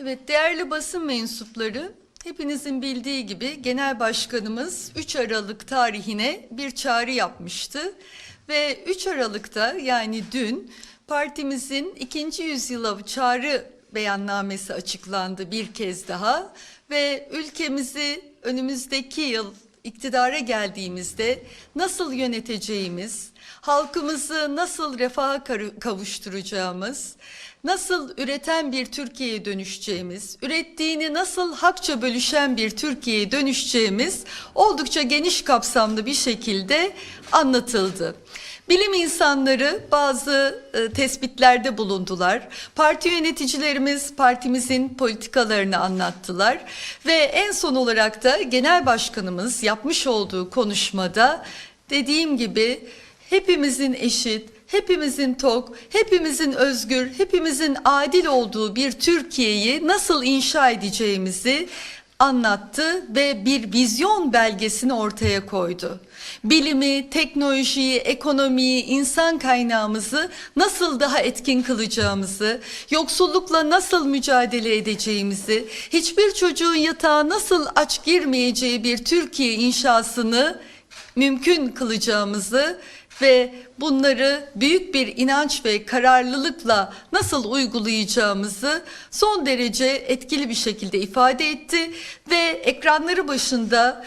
Evet, değerli basın mensupları, hepinizin bildiği gibi Genel Başkanımız 3 Aralık tarihine bir çağrı yapmıştı. Ve 3 Aralık'ta yani dün partimizin ikinci yüzyıla çağrı beyannamesi açıklandı bir kez daha. Ve ülkemizi önümüzdeki yıl iktidara geldiğimizde nasıl yöneteceğimiz, halkımızı nasıl refaha kavuşturacağımız, nasıl üreten bir Türkiye'ye dönüşeceğimiz, ürettiğini nasıl hakça bölüşen bir Türkiye'ye dönüşeceğimiz oldukça geniş kapsamlı bir şekilde anlatıldı. Bilim insanları bazı e, tespitlerde bulundular. Parti yöneticilerimiz partimizin politikalarını anlattılar ve en son olarak da genel başkanımız yapmış olduğu konuşmada dediğim gibi hepimizin eşit, hepimizin tok, hepimizin özgür, hepimizin adil olduğu bir Türkiye'yi nasıl inşa edeceğimizi anlattı ve bir vizyon belgesini ortaya koydu. Bilimi, teknolojiyi, ekonomiyi, insan kaynağımızı nasıl daha etkin kılacağımızı, yoksullukla nasıl mücadele edeceğimizi, hiçbir çocuğun yatağa nasıl aç girmeyeceği bir Türkiye inşasını mümkün kılacağımızı ve bunları büyük bir inanç ve kararlılıkla nasıl uygulayacağımızı son derece etkili bir şekilde ifade etti ve ekranları başında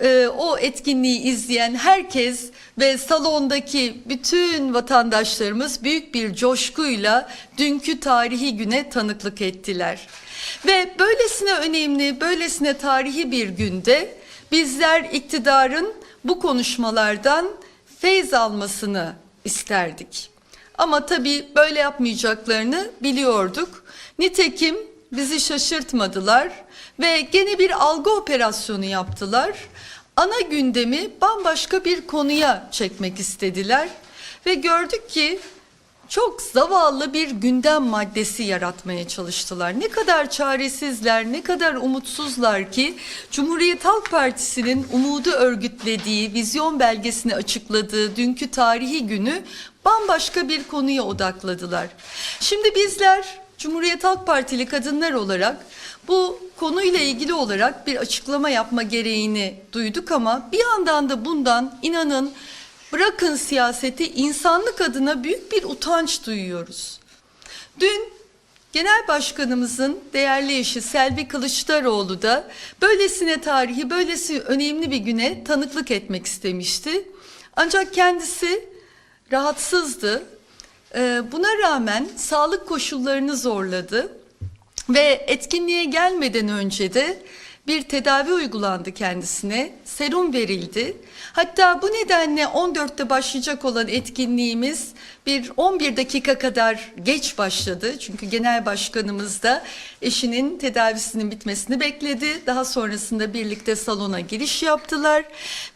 e, o etkinliği izleyen herkes ve salondaki bütün vatandaşlarımız büyük bir coşkuyla dünkü tarihi güne tanıklık ettiler. Ve böylesine önemli, böylesine tarihi bir günde bizler iktidarın bu konuşmalardan feyz almasını isterdik. Ama tabii böyle yapmayacaklarını biliyorduk. Nitekim bizi şaşırtmadılar ve gene bir algı operasyonu yaptılar. Ana gündemi bambaşka bir konuya çekmek istediler ve gördük ki çok zavallı bir gündem maddesi yaratmaya çalıştılar. Ne kadar çaresizler, ne kadar umutsuzlar ki Cumhuriyet Halk Partisi'nin umudu örgütlediği, vizyon belgesini açıkladığı dünkü tarihi günü bambaşka bir konuya odakladılar. Şimdi bizler Cumhuriyet Halk Partili kadınlar olarak bu konuyla ilgili olarak bir açıklama yapma gereğini duyduk ama bir yandan da bundan inanın Bırakın siyaseti insanlık adına büyük bir utanç duyuyoruz. Dün Genel Başkanımızın değerli eşi Selvi Kılıçdaroğlu da böylesine tarihi, böylesi önemli bir güne tanıklık etmek istemişti. Ancak kendisi rahatsızdı. Ee, Buna rağmen sağlık koşullarını zorladı ve etkinliğe gelmeden önce de bir tedavi uygulandı kendisine, serum verildi. Hatta bu nedenle 14'te başlayacak olan etkinliğimiz bir 11 dakika kadar geç başladı. Çünkü genel başkanımız da eşinin tedavisinin bitmesini bekledi. Daha sonrasında birlikte salona giriş yaptılar.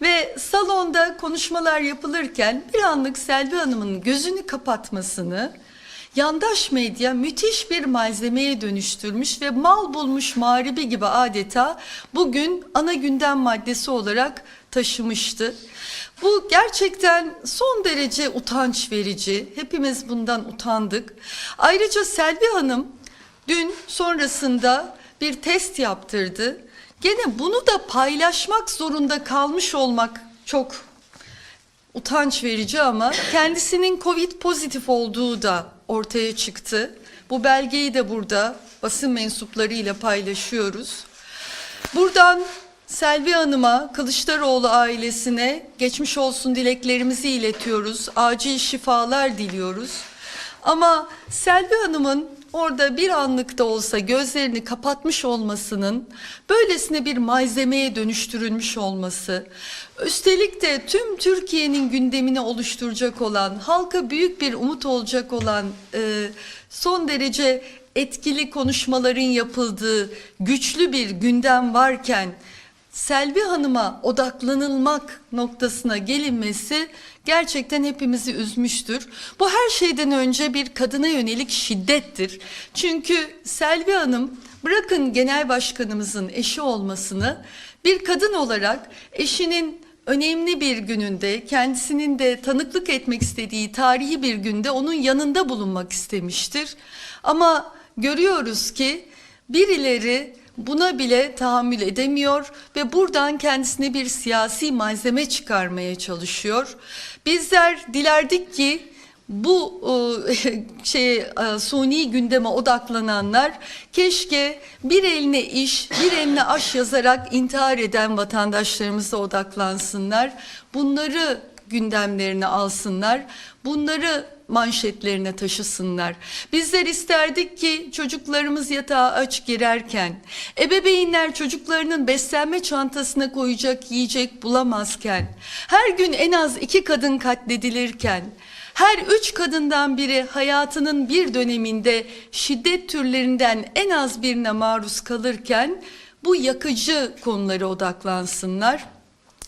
Ve salonda konuşmalar yapılırken bir anlık Selvi Hanım'ın gözünü kapatmasını yandaş medya müthiş bir malzemeye dönüştürmüş ve mal bulmuş mağribi gibi adeta bugün ana gündem maddesi olarak taşımıştı. Bu gerçekten son derece utanç verici. Hepimiz bundan utandık. Ayrıca Selvi Hanım dün sonrasında bir test yaptırdı. Gene bunu da paylaşmak zorunda kalmış olmak çok utanç verici ama kendisinin Covid pozitif olduğu da ortaya çıktı. Bu belgeyi de burada basın mensuplarıyla paylaşıyoruz. Buradan Selvi Hanım'a, Kılıçdaroğlu ailesine geçmiş olsun dileklerimizi iletiyoruz. Acil şifalar diliyoruz. Ama Selvi Hanım'ın orada bir anlık da olsa gözlerini kapatmış olmasının böylesine bir malzemeye dönüştürülmüş olması, üstelik de tüm Türkiye'nin gündemini oluşturacak olan, halka büyük bir umut olacak olan e, son derece etkili konuşmaların yapıldığı güçlü bir gündem varken Selvi Hanım'a odaklanılmak noktasına gelinmesi gerçekten hepimizi üzmüştür. Bu her şeyden önce bir kadına yönelik şiddettir. Çünkü Selvi Hanım bırakın genel başkanımızın eşi olmasını bir kadın olarak eşinin önemli bir gününde kendisinin de tanıklık etmek istediği tarihi bir günde onun yanında bulunmak istemiştir. Ama görüyoruz ki birileri buna bile tahammül edemiyor ve buradan kendisine bir siyasi malzeme çıkarmaya çalışıyor. Bizler dilerdik ki bu e, şey e, suni gündeme odaklananlar keşke bir eline iş, bir eline aş yazarak intihar eden vatandaşlarımıza odaklansınlar. Bunları gündemlerine alsınlar. Bunları manşetlerine taşısınlar. Bizler isterdik ki çocuklarımız yatağa aç girerken, ebeveynler çocuklarının beslenme çantasına koyacak yiyecek bulamazken, her gün en az iki kadın katledilirken, her üç kadından biri hayatının bir döneminde şiddet türlerinden en az birine maruz kalırken bu yakıcı konulara odaklansınlar.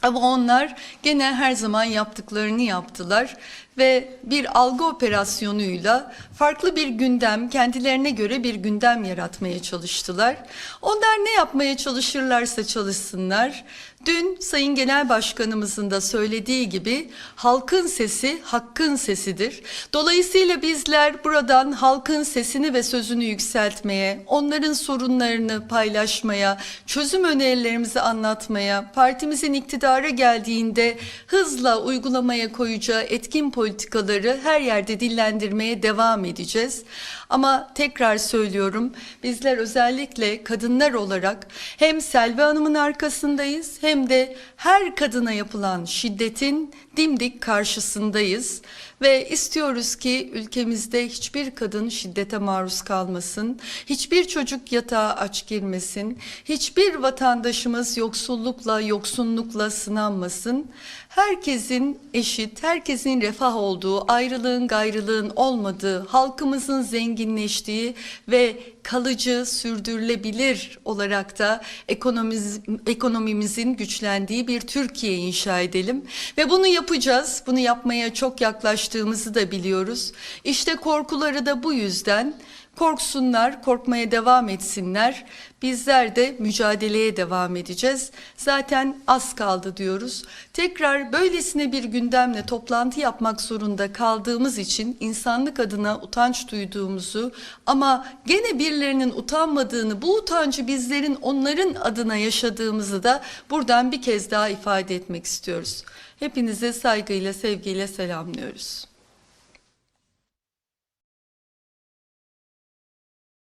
Ama onlar gene her zaman yaptıklarını yaptılar ve bir algı operasyonuyla farklı bir gündem, kendilerine göre bir gündem yaratmaya çalıştılar. Onlar ne yapmaya çalışırlarsa çalışsınlar. Dün Sayın Genel Başkanımızın da söylediği gibi halkın sesi hakkın sesidir. Dolayısıyla bizler buradan halkın sesini ve sözünü yükseltmeye, onların sorunlarını paylaşmaya, çözüm önerilerimizi anlatmaya, partimizin iktidara geldiğinde hızla uygulamaya koyacağı etkin politikaları her yerde dillendirmeye devam edeceğiz. Ama tekrar söylüyorum bizler özellikle kadınlar olarak hem Selvi Hanım'ın arkasındayız hem de her kadına yapılan şiddetin dimdik karşısındayız ve istiyoruz ki ülkemizde hiçbir kadın şiddete maruz kalmasın, hiçbir çocuk yatağa aç girmesin, hiçbir vatandaşımız yoksullukla, yoksunlukla sınanmasın. Herkesin eşit, herkesin refah olduğu, ayrılığın gayrılığın olmadığı, halkımızın zenginleştiği ve kalıcı, sürdürülebilir olarak da ekonomimiz, ekonomimizin güçlendiği bir Türkiye inşa edelim. Ve bunu yapacağız. Bunu yapmaya çok yaklaştığımızı da biliyoruz. İşte korkuları da bu yüzden. Korksunlar, korkmaya devam etsinler. Bizler de mücadeleye devam edeceğiz. Zaten az kaldı diyoruz. Tekrar böylesine bir gündemle toplantı yapmak zorunda kaldığımız için insanlık adına utanç duyduğumuzu ama gene birilerinin utanmadığını, bu utancı bizlerin onların adına yaşadığımızı da buradan bir kez daha ifade etmek istiyoruz. Hepinize saygıyla, sevgiyle selamlıyoruz.